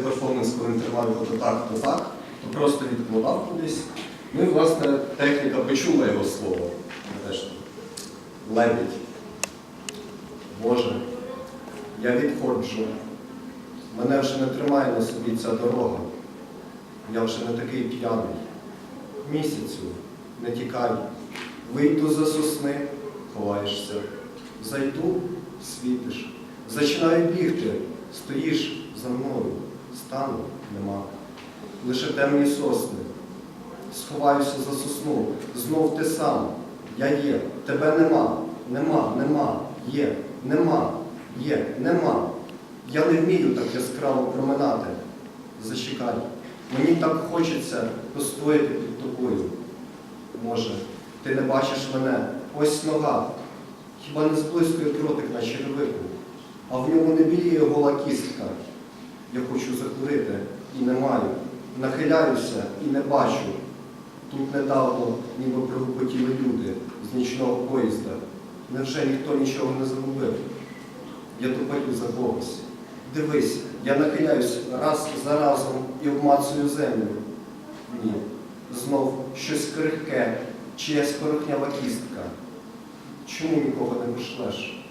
перформанс, коли він його то так, то так, то просто відкладав кудись. Ну і, власне, техніка почула його слово. Лебідь. Боже, я відходжу. Мене вже не тримає на собі ця дорога. Я вже не такий п'яний. Місяцю, не тікай. Вийду за сосни, ховаєшся. Зайду, світиш. Зачинаю бігти, стоїш за мною. Стану нема. Лише темні сосни. Сховаюся за сосну, знов ти сам. Я є, тебе нема, нема, нема, є, нема, є, нема. Я не вмію так яскраво проминати. Зачекай. Мені так хочеться постояти під тобою. Може, ти не бачиш мене, ось нога. Хіба не зблискує дротик на черевику, а в ньому не біліє гола кістка. Я хочу закурити і не маю. Нахиляюся і не бачу. Тут недавно ніби пригупотіли люди з нічного поїзда. Невже ніхто нічого не загубив? Я тупаю за когось. Дивись, я нахиляюсь раз за разом і обмацую землю. Ні, знов щось крихке, чиясь порохнява кістка. Чому нікого не пошлеш?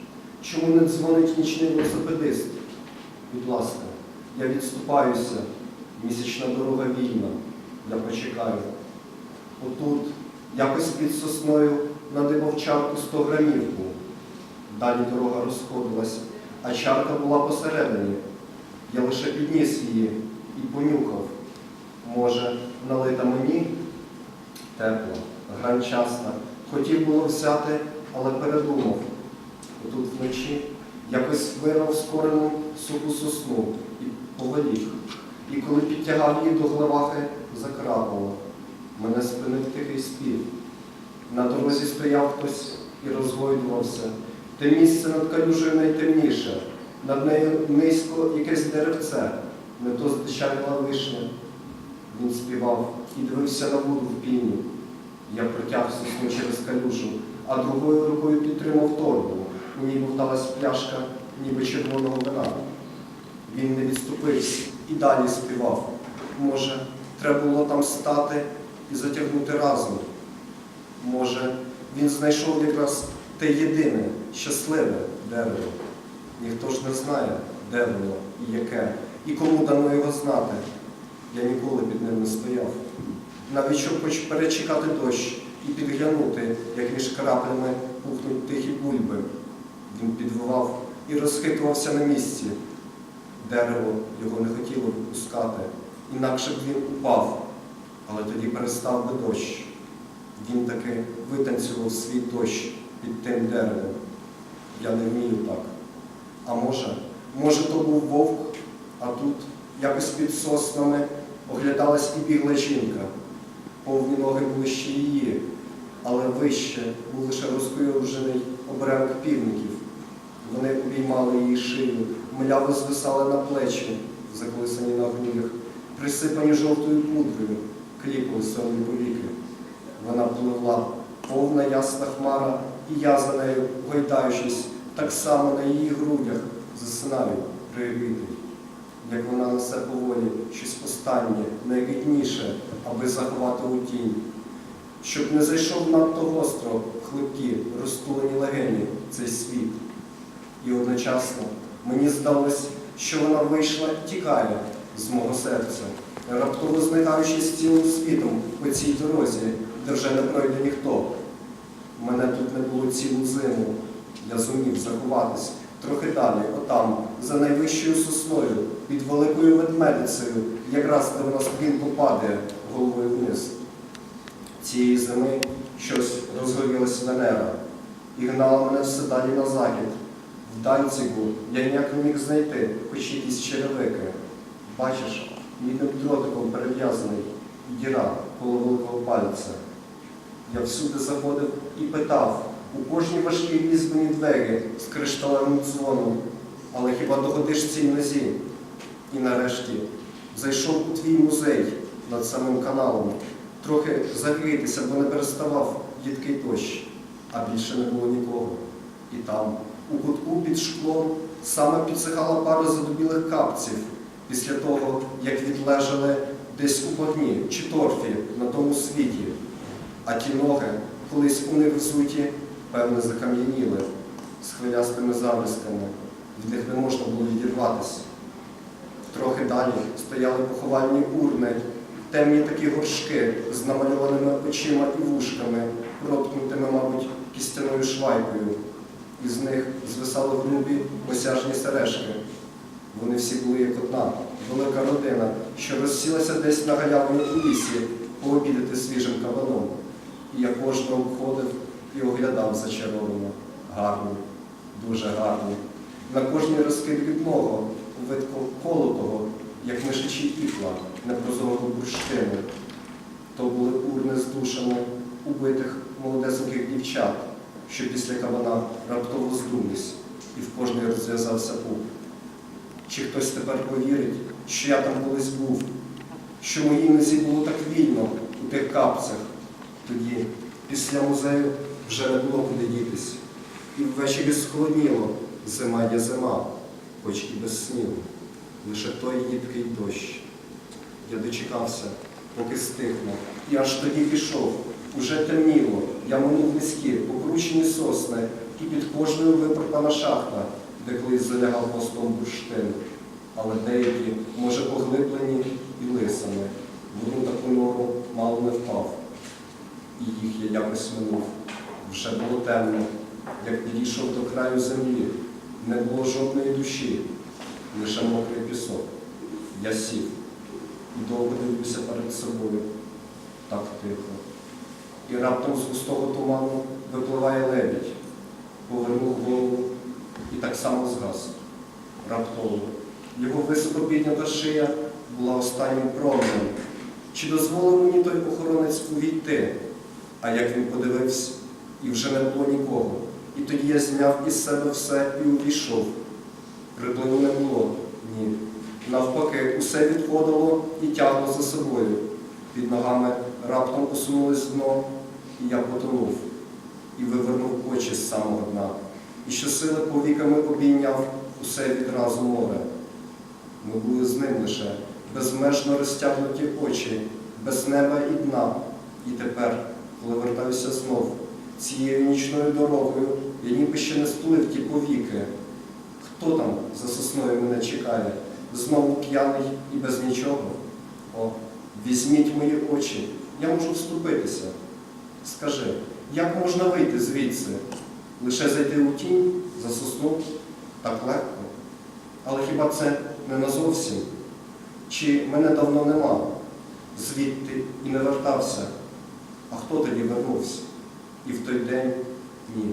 Чому не дзвонить нічний велосипедист? Будь ласка, я відступаюся. Місячна дорога вільна. Я почекаю. Отут, якось під сосною, надибав чарку 100 грамівку. Далі дорога розходилась, а чарка була посередині. Я лише підніс її і понюхав. Може, налита мені? Тепла, гранчаста. Хотів було взяти, але передумав. Отут вночі якось вирвав з корену суху сосну і повелів. І коли підтягав її до глевахи, закрапало. Мене спинив тихий спів. На дорозі стояв хтось і розгойдувався. Те місце над калюжею найтемніше, над нею низько якесь деревце, не то здичавіла вишня. Він співав і дивився на воду в піні. Я протяг сосну через калюжу, а другою рукою підтримав торбу. У ній бовталась пляшка, ніби червоного вина. Він не відступився і далі співав. Може, треба було там стати і затягнути разом. Може, він знайшов якраз те єдине, щасливе дерево. Ніхто ж не знає, де воно і яке, і кому дано його знати. Я ніколи під ним не стояв. Навіть щоб хоч перечекати дощ і підглянути, як між краплями пухнуть тихі бульби. Він підвивав і розхитувався на місці. Дерево його не хотіло випускати, інакше б він упав, але тоді перестав би дощ. Він таки витанцював свій дощ під тим деревом. Я не вмію так. А може, може, то був вовк, а тут якось під соснами оглядалась і бігла жінка. Повні ноги були ще її, але вище був лише розкойовжений оберемок півників. Вони обіймали її шию, мляво звисали на плечі, заколисані на гнилях, присипані жовтою пудрою, кліпали сонні повіки. Вона пливла, повна ясна хмара, і я за нею, гойдаючись, так само на її грудях засинаю, приявитий. Як вона несе поволі щось останнє, найрідніше, аби заховати у тінь. Щоб не зайшов надто гостро в хлипкі, розтулені легені цей світ. І одночасно мені здалось, що вона вийшла тікає з мого серця, раптово зникаючи з цілим світом по цій дорозі, де вже не пройде ніхто. Мене тут не було цілу зиму. Я зумів заховатись трохи далі, отам, за найвищою сосною, під великою ведмедицею, якраз де вона стрімко падає головою вниз. Цієї зими щось розгорілась Венера і гнала мене все далі на захід. В Данцігу я ніяк не міг знайти хоч якісь черевики. Бачиш, мідним дротиком перев'язаний діра коло великого пальця. Я всюди заходив і питав у кожній важкій візьмені двері з кришталевим дзвоном, але хіба догодиш цій нозі? І нарешті зайшов у твій музей над самим каналом, трохи загрітися, бо не переставав їдкий дощ, а більше не було нікого. І там, у кутку під шклом, саме підсихала пара задубілих капців, після того, як відлежали десь у багні чи торфі на тому світі, а ті ноги, колись у них взуті, певне, закам'яніли з хвилястими зависками, від них не можна було відірватися. Трохи далі стояли поховальні урни, темні такі горшки з намальованими очима і вушками, проткнутими, мабуть, кістяною швайкою. Із них звисали грубі осяжні сережки. Вони всі були як одна, велика родина, що розсілася десь на галявині у лісі пообідати свіжим кабаном. І я кожного обходив і оглядав зачаровано. Гарний, дуже гарний. На кожній розкид відного, вид колотого, як мишачі ікла, непрозорого бурштину. То були урни з душами убитих молодесеньких дівчат, що після кабана раптово здулись, і в кожної розв'язався пуп. Чи хтось тепер повірить, що я там колись був, що моїй нозі було так вільно у тих капцях? Тоді, після музею, вже не було куди дітись. І ввечері схолодніло, зима є зима, хоч і без снігу. Лише той їдкий дощ. Я дочекався, поки стихне, і аж тоді пішов. Уже темніло, я минув низькі, покручені сосни, і під кожною випарпана шахта, де колись залягав мостом бурштин. Але деякі, може, поглиблені і лисами. В таку нору мало не впав. І їх я якось минув. Вже було темно, як підійшов до краю землі. Не було жодної душі, лише мокрий пісок. Я сів і довго дивлюся перед собою. Так тихо. І раптом з густого туману випливає лебідь, повернув голову і так само згас. Раптово. Його високо піднята шия була останнім променем. Чи дозволив мені той охоронець увійти? А як він подивився, і вже не було нікого. І тоді я зняв із себе все і увійшов. Припливу не було, ні. Навпаки, усе відходило і тягло за собою. Під ногами раптом посунулось дно, і я потонув, і вивернув очі з самого дна. І щосили повіками обійняв усе відразу море. Ми були з ним лише, безмежно розтягнуті очі, без неба і дна. І тепер, коли вертаюся знов, цією нічною дорогою, я ніби ще не сплив ті повіки. Хто там за сосною мене чекає? Знову п'яний і без нічого? О, візьміть мої очі, я можу вступитися. Скажи, як можна вийти звідси? Лише зайти у тінь, за? Так легко. Але хіба це не назовсім? Чи мене давно нема? Звідти і не вертався. А хто тоді вернувся? І в той день ні.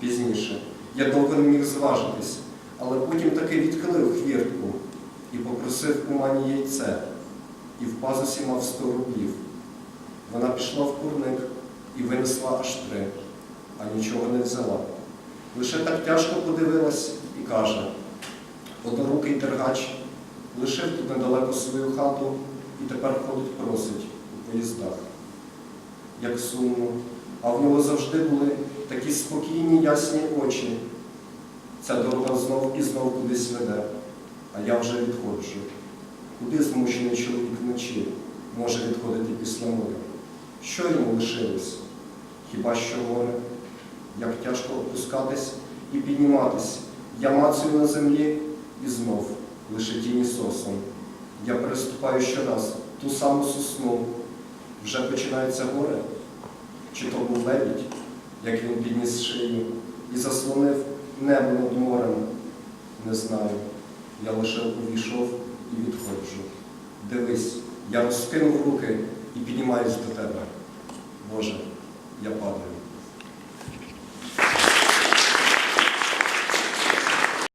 Пізніше. Я довго не міг зважитись, але потім таки відхилив хвіртку і попросив у мані яйце, і в пазусі мав сто рублів. Вона пішла в курник і винесла аж три, а нічого не взяла. Лише так тяжко подивилась і каже, однорукий дергач лишив тут недалеко свою хату і тепер ходить просить у поїздах. Як сумно, а в нього завжди були такі спокійні, ясні очі. Ця дорога знов і знов кудись веде, а я вже відходжу. Куди змушений чоловік вночі може відходити після моря? Що йому лишилось? Хіба що горе? Як тяжко опускатись і підніматись. Я мацаю на землі і знов лише тіні сосом. Я переступаю щораз ту саму сосну. Вже починається горе? Чи то був лебідь, як він підніс шию і заслонив небо над морем? Не знаю. Я лише увійшов і відходжу. Дивись, я розкинув руки і піднімаюсь до тебе. Боже, я падаю.